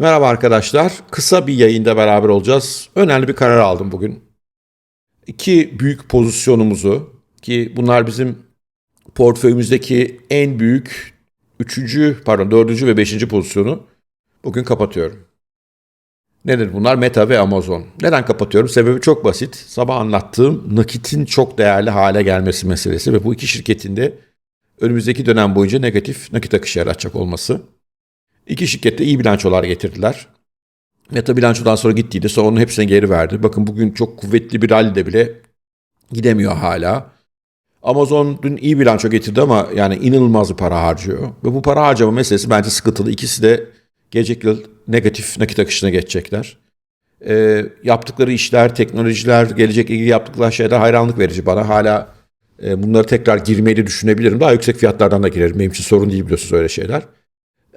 Merhaba arkadaşlar. Kısa bir yayında beraber olacağız. Önemli bir karar aldım bugün. İki büyük pozisyonumuzu ki bunlar bizim portföyümüzdeki en büyük üçüncü, pardon dördüncü ve beşinci pozisyonu bugün kapatıyorum. Nedir bunlar? Meta ve Amazon. Neden kapatıyorum? Sebebi çok basit. Sabah anlattığım nakitin çok değerli hale gelmesi meselesi ve bu iki şirketin de önümüzdeki dönem boyunca negatif nakit akışı yaratacak olması. İki şirket de iyi bilançolar getirdiler. Meta bilançodan sonra gittiydi. Sonra onun hepsine geri verdi. Bakın bugün çok kuvvetli bir rallide bile gidemiyor hala. Amazon dün iyi bilanço getirdi ama yani inanılmaz bir para harcıyor. Ve bu para harcama meselesi bence sıkıntılı. İkisi de gelecek yıl negatif nakit akışına geçecekler. Ee, yaptıkları işler, teknolojiler, gelecek ilgili yaptıkları şeyler hayranlık verici bana. Hala e, bunları tekrar girmeyi düşünebilirim. Daha yüksek fiyatlardan da girerim. Benim için sorun değil biliyorsunuz öyle şeyler.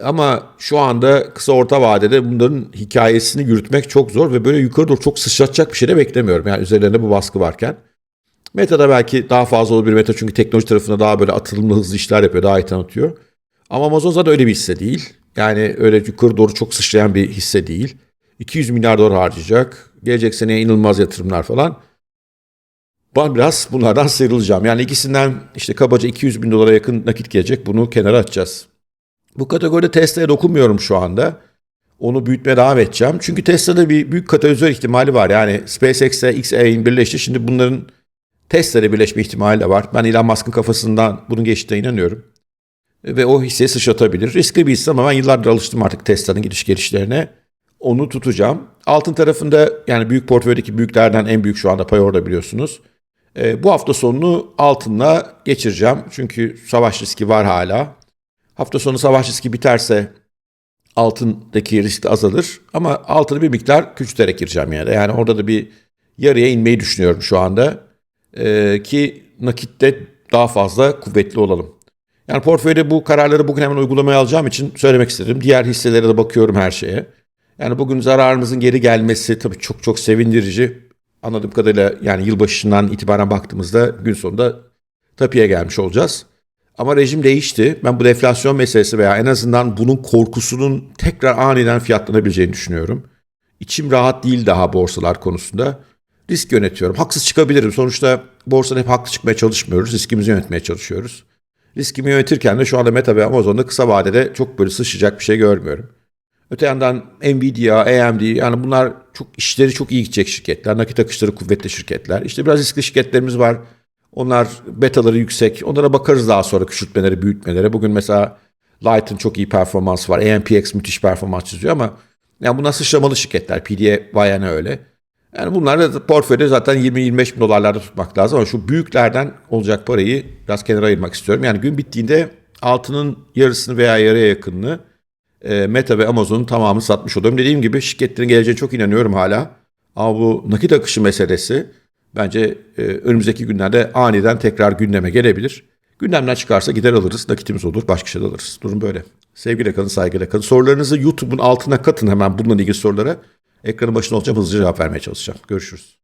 Ama şu anda kısa orta vadede bunların hikayesini yürütmek çok zor ve böyle yukarı doğru çok sıçratacak bir şey de beklemiyorum. Yani üzerlerinde bu baskı varken. Meta'da belki daha fazla olabilir. Meta çünkü teknoloji tarafında daha böyle atılımlı hızlı işler yapıyor. Daha iyi tanıtıyor. Ama Amazon zaten öyle bir hisse değil. Yani öyle yukarı doğru çok sıçrayan bir hisse değil. 200 milyar dolar harcayacak. Gelecek seneye inanılmaz yatırımlar falan. Ben biraz bunlardan sıyrılacağım. Yani ikisinden işte kabaca 200 bin dolara yakın nakit gelecek. Bunu kenara atacağız. Bu kategoride Tesla'ya dokunmuyorum şu anda. Onu büyütmeye devam edeceğim. Çünkü Tesla'da bir büyük katalizör ihtimali var. Yani SpaceX'e XAI'nin birleşti. Şimdi bunların Tesla'da birleşme ihtimali de var. Ben Elon Musk'ın kafasından bunun geçtiğine inanıyorum. Ve o hisseyi sıçratabilir. Riskli bir hisse ama ben yıllardır alıştım artık Tesla'nın gidiş gelişlerine. Onu tutacağım. Altın tarafında yani büyük portföydeki büyüklerden en büyük şu anda pay orada biliyorsunuz. E, bu hafta sonunu altınla geçireceğim. Çünkü savaş riski var hala. Hafta sonu savaş riski biterse altındaki risk de azalır. Ama altını bir miktar küçülterek gireceğim yani. Yani orada da bir yarıya inmeyi düşünüyorum şu anda. Ee, ki nakitte daha fazla kuvvetli olalım. Yani portföyde bu kararları bugün hemen uygulamaya alacağım için söylemek istedim. Diğer hisselere de bakıyorum her şeye. Yani bugün zararımızın geri gelmesi tabii çok çok sevindirici. Anladığım kadarıyla yani yılbaşından itibaren baktığımızda gün sonunda tapiye gelmiş olacağız. Ama rejim değişti. Ben bu deflasyon meselesi veya en azından bunun korkusunun tekrar aniden fiyatlanabileceğini düşünüyorum. İçim rahat değil daha borsalar konusunda. Risk yönetiyorum. Haksız çıkabilirim. Sonuçta borsada hep haklı çıkmaya çalışmıyoruz. Riskimizi yönetmeye çalışıyoruz. Riskimi yönetirken de şu anda Meta ve Amazon'da kısa vadede çok böyle sıçacak bir şey görmüyorum. Öte yandan Nvidia, AMD yani bunlar çok işleri çok iyi gidecek şirketler. Nakit akışları kuvvetli şirketler. İşte biraz riskli şirketlerimiz var. Onlar betaları yüksek. Onlara bakarız daha sonra küçültmeleri, büyütmeleri. Bugün mesela Light'ın çok iyi performansı var. AMPX müthiş performans çiziyor ama yani bunlar sıçramalı şirketler. PDVYN öyle. Yani bunlar da portföyde zaten 20-25 bin dolarlarda tutmak lazım ama şu büyüklerden olacak parayı biraz kenara ayırmak istiyorum. Yani gün bittiğinde altının yarısını veya yarıya yakınını e, Meta ve Amazon'un tamamını satmış oluyorum. Dediğim gibi şirketlerin geleceğine çok inanıyorum hala. Ama bu nakit akışı meselesi bence e, önümüzdeki günlerde aniden tekrar gündeme gelebilir. Gündemden çıkarsa gider alırız, nakitimiz olur, başka şey de alırız. Durum böyle. Sevgiyle kalın, saygıyla kalın. Sorularınızı YouTube'un altına katın hemen bununla ilgili sorulara. Ekranın başında olacağım, hızlıca cevap vermeye çalışacağım. Görüşürüz.